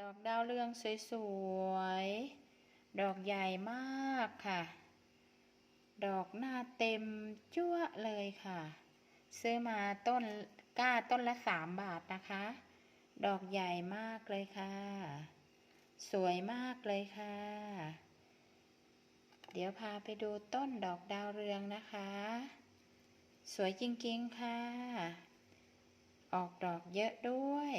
ดอกดาวเรืองสวยๆ ดอกใหญ่มากค่ะ ดอกหน้าเต็มจั่วเลยค่ะ ซื้อมาต้นกล้าต้นละสามบาทนะคะ ดอกใหญ่มากเลยค่ะ สวยมากเลยค่ะ เดี๋ยวพาไปดูต้นดอกดาวเรืองนะคะ สวยจริงๆค่ะ ออกดอกเยอะด้วย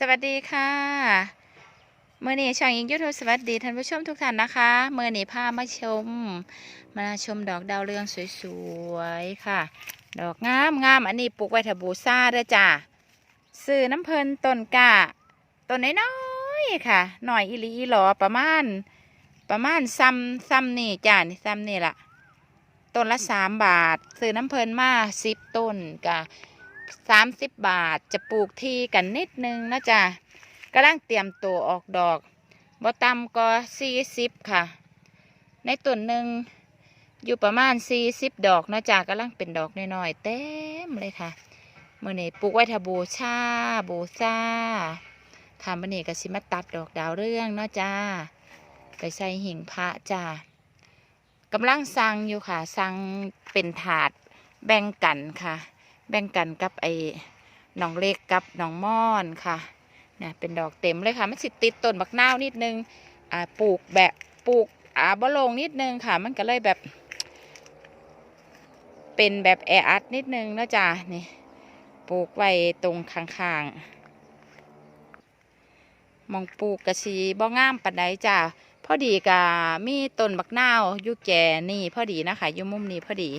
สวัสดีค่ะเมื่อนี้ช่องยิงยูทูบสวัสดีท่านผู้ชมทุกท่านนะคะเมื่อนี้พามาชม มาชมดอกดาวเรืองสวยๆค่ะ ดอกงามงามอันนี้ปลูกไว้ถบูซ่าเด้อจ้าซื้อน้ำเพลินต้นกะต้นน้อยๆค่ะหน่อยอีลีอีหลอประมาณ ประมาณซ้ำซ้ำนี่จ้านี่ซ้ำนี่ละต้นละสามบาท ซื้อน้ำเพลินมาสิบต้นกะ สามสิบบาท จะปลูกทีกันนิดนึงนะจ๊ะกำลังเตรียมตัวออกดอกบ่ต่ำก็สี่สิบค่ะ ในต้นหนึ่งอยู่ประมาณสี่สิบดอกนะจ๊ะกำลังเป็นดอกน้อยๆเต็มเลยค่ะเมื่อนี้ปลูกไว้ทาบูชาบูชาค่ะมื่อนี้ก็สิมาตัดดอกดาวเรื่องเนาะจ้าไปใส่หิ่งพระจ้ากำลังสั่งอยู่ค่ะสั่งเป็นถาดแบ่งกันค่ะ แบ่งกันกับไอ้น้องเล็กกับน้องม่อนค่ะเนี่ยเป็นดอกเต็มเลยค่ะ มันสิติดต้นบักนาวนิดนึงอ่าปลูกแบบปลูกอาบ่ลงนิดนึงค่ะ มันก็เลยแบบ เป็นแบบแออัดนิดนึงนะจ๊ะนี่ปลูกไว้ตรงข้างๆมองปลูกกระชีบ่งามปันใดจ้ะพอดีกับมีต้นบักนาวอยู่แก่นี่พอดีนะคะอยู่มุมนี้พอดี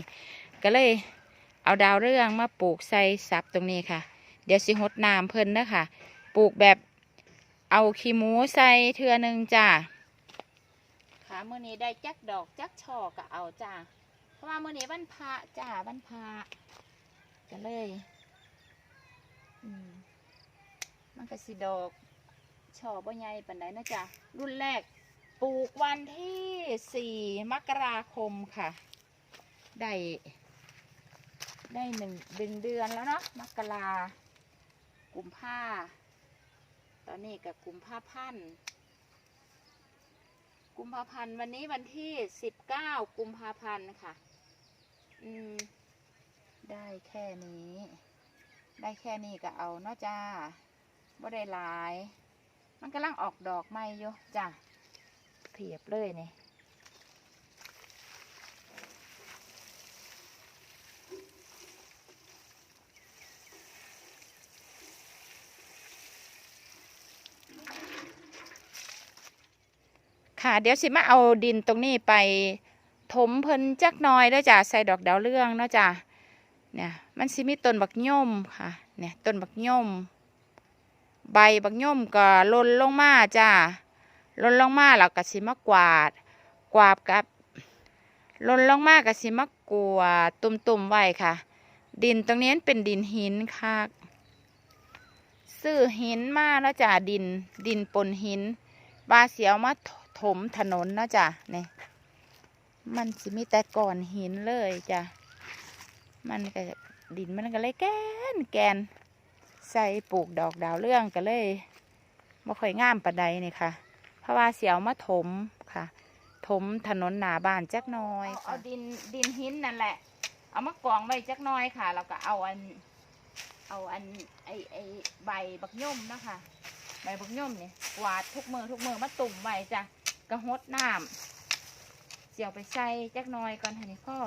ก็เลย เอาดาวเรื่องมาปลูกใส่ซับตรงนี้ค่ะ เดี๋ยวสิหดน้ำเพิ่นนะคะปลูกแบบเอาขี้หมูใส่เทือหนึ่งจ้าค่ะเมื่อนี้ได้จักดอกจักช่อก็เอาจ้าเพราะว่ามื่อนี้วันพระจ้าวันพระก็เลยมันก็สิดอกช่อบ่ใหญ่ปานใดนะจ๊ะรุ่นแรกปลูกวันที่สี่มกราคมค่ะ ได้ ได้หนึ่งเดือนเดือนแล้วเนาะมกรากุมภาตอนนี้กับกุมภาพันธ์กุมภาพันธ์วันนี้วันที่สิบเก้ากุมภาพันธ์ค่ะ อืม ได้แค่นี้ ได้แค่นี้ก็เอาเนาะจ้าบ่ได้หลาย มันกำลังออกดอกใหม่อยู่จ้าเพียบเลยเนี่ค่ เดี๋ยวสิมาเอาดินตรงนี้ไปถมเพิ่นจักน้อยแล้วจ้ะใส่ดอกดาวเรืองเนาะจ้ะเนี่ยมันสิมีต้นบักย่อมค่ะเนี่ยต้นบักย่อมใบบักย่อมก็ล่นลงมาจ้าลนลงมาแล้วก็สิมากวาด กวาดกับลนลงมาก็สิมากวาดตุ่มๆไว้ค่ะ ดินตรงนี้เป็นดินหินค่ะซื้อหินมาแล้วจ้ะดินดินปนหิน บาเสียวมาถมถนนนะจ้ะนี่มันสิมีแต่ก่อนหินเลยจ้ะมันก็ดินมันก็เลยแกนแกน ใส่ปลูกดอกดาวเรื่องก็เลยบ่ค่อยงามปานใดนี่ค่ะ เพราะว่าเสียวมาถมค่ะ ถมถนนหนาบ้านจักหน้อยเอาดินดินหินนั่นแหละ เอามากองไว้จักหน้อยค่ะ แล้วก็เอาอัน เอาอันไอไอใบบักย่อมนะคะ ใบบักย่อมเนี่ยกวาดทุกมือทุกมือมาตุ่มไว้จ้ะกระหดน้ำเสียวไปใส่จักหน้อยก่อนค่ะนี่พ่อ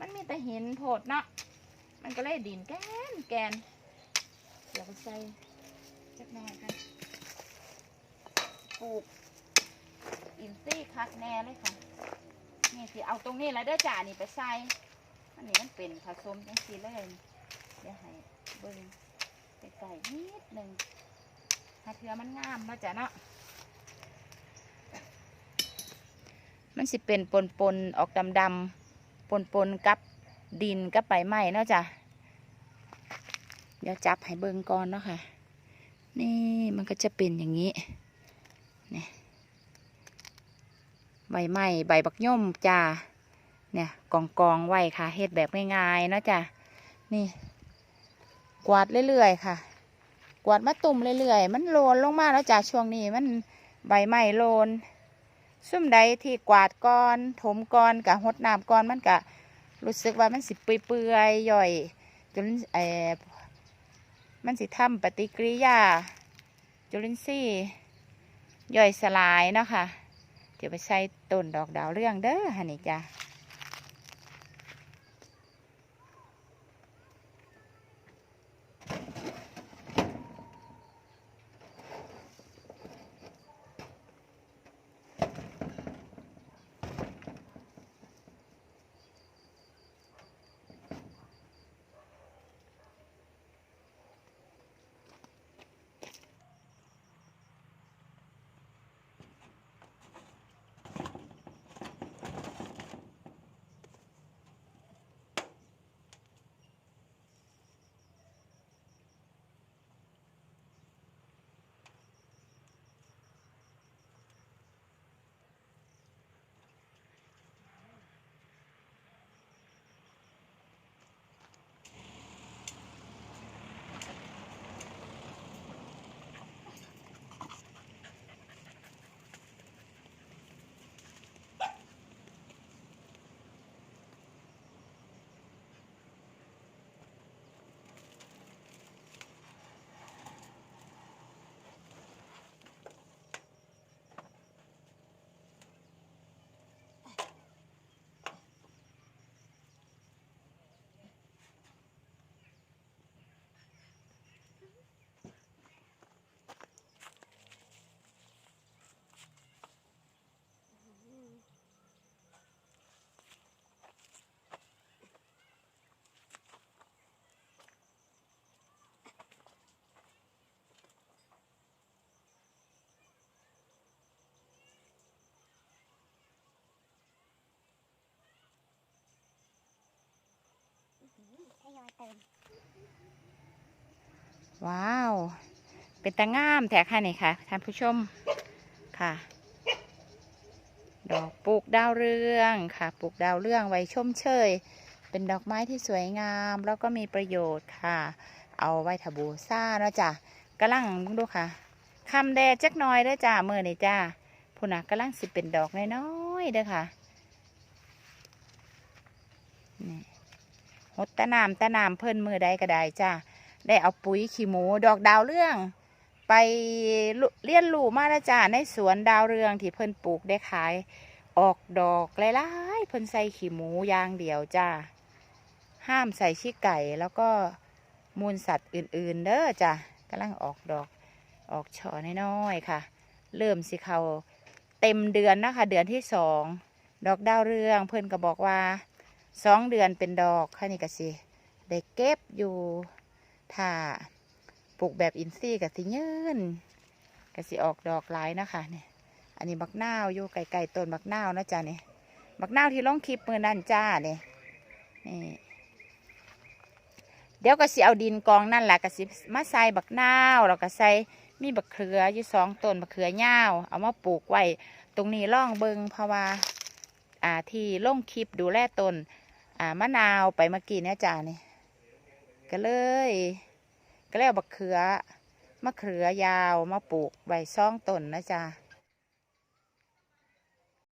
มันมีแต่เหินโผดเนาะมันก็เลยดินแกนแกนเสียวไปใส่จักหน้อยค่ะปลูกอินซี่คักแน่เลยค่ะนี่สิเอาตรงนี้แล้วเด้อจ่านี่ไปใส่อันนี้มันเป็นผสมจังสีเลยเดี๋ยวให้เบิ้งใส่นิดหนึ่ง ถ้าเทือมันงามเนาะจ้ะเนาะมันสิเป็นปนปนๆออกดำดำๆปนปนๆกับดินกับใบไม้เนาะจ้ะเดี๋ยวจับให้เบิ้งก่อนเนาะค่ะ นี่มันก็จะเป็นอย่างนี้นี่ใบไม้ใบบักย่อมจ้าเนี่ยกองกองๆไว้ค่ะเฮ็ดแบบง่ายๆเนาะจ้ะนี่ กวาดเรื่อยๆค่ะ กวาดมาตุ่มเรื่อยๆ มันโลนลงมาแล้วจากช่วงนี้มันใบไม้โลน ซุ่มใดที่กวาดก้อน ถมก้อนกับหดน้ำก้อนมันกะรู้สึกว่ามันสิเปื่อยๆย่อยจนเออมันสิทำปฏิกิริยา จุลินทรีย์ย่อยสลายเนาะค่ะ เดี๋ยวไปใส่ต้นดอกดาวเรื่องเด้อฮันนี่จ้ะ ยอยเติมว้าว เป็นตางามแท้ค่ะนี่ค่ะท่านผู้ชมค่ะ ดอกปลูกดาวเรืองค่ะปลูกดาวเรืองไว้ชมเชย เป็นดอกไม้ที่สวยงามแล้วก็มีประโยชน์ค่ะ เอาไว้ถบูซ่าเนาะจ้ะกำลังมึงดูค่ะคำแดดจักหน้อยเด้อจ้ามือนี่จ้าพุ่นน่ะกำลังสิเป็นดอกน้อยๆเด้อค่ะนี่ ดตะนามตะนามเพิ่นมือใดก็ได้จ้าได้เอาปุ๋ยขี้หมูดอกดาวเรือง ไปเลี้ยนลูมาแล้วจ้าในสวนดาวเรืองที่เพิ่นปลูกได้ขาย ออกดอกหลายๆเพิ่นใส่ขี้หมูยางเดียวจ้าห้ามใส่ขี้ไก่แล้วก็มูลสัตว์อื่นๆเด้อจ้ะกำลังออกดอกออกช่อน้อยๆค่ะ เริ่มสิเขาเต็มเดือนนะคะ เดือนที่สองดอกดาวเรืองเพิ่นก็บอกว่า สองเดือนเป็นดอกค่ะนี่ก็สิได้เก็บอยู่ถ้าปลูกแบบอินทรีย์กับสิยืนก็สิออกดอกหลายนะคะเนี่ยอันนี้บักนาวอยู่ไกลๆต้นบักนาวนะจ๊ะเนี่ยบักนาวที่ลงคลิปมือนั่นจ้าเนี่ยนี่เดี๋ยวก็สิเอาดินกองนั่นแหละก็สิมาใส่บักนาวแล้วก็ใส่มีบักเขืออยู่สองต้นบักเขือยาวเอามาปลูกไว้ตรงนี้ล่องเบิงเพราะว่าอ่าที่ลงคลิปดูแลต้น อ่ามะนาวไปเมื่อกี้เนี่ยจ้านี่ก็เลย ก็เลยเอาบักเขือมะเขือยาวมาปลูกไว้สองต้นนะจ้า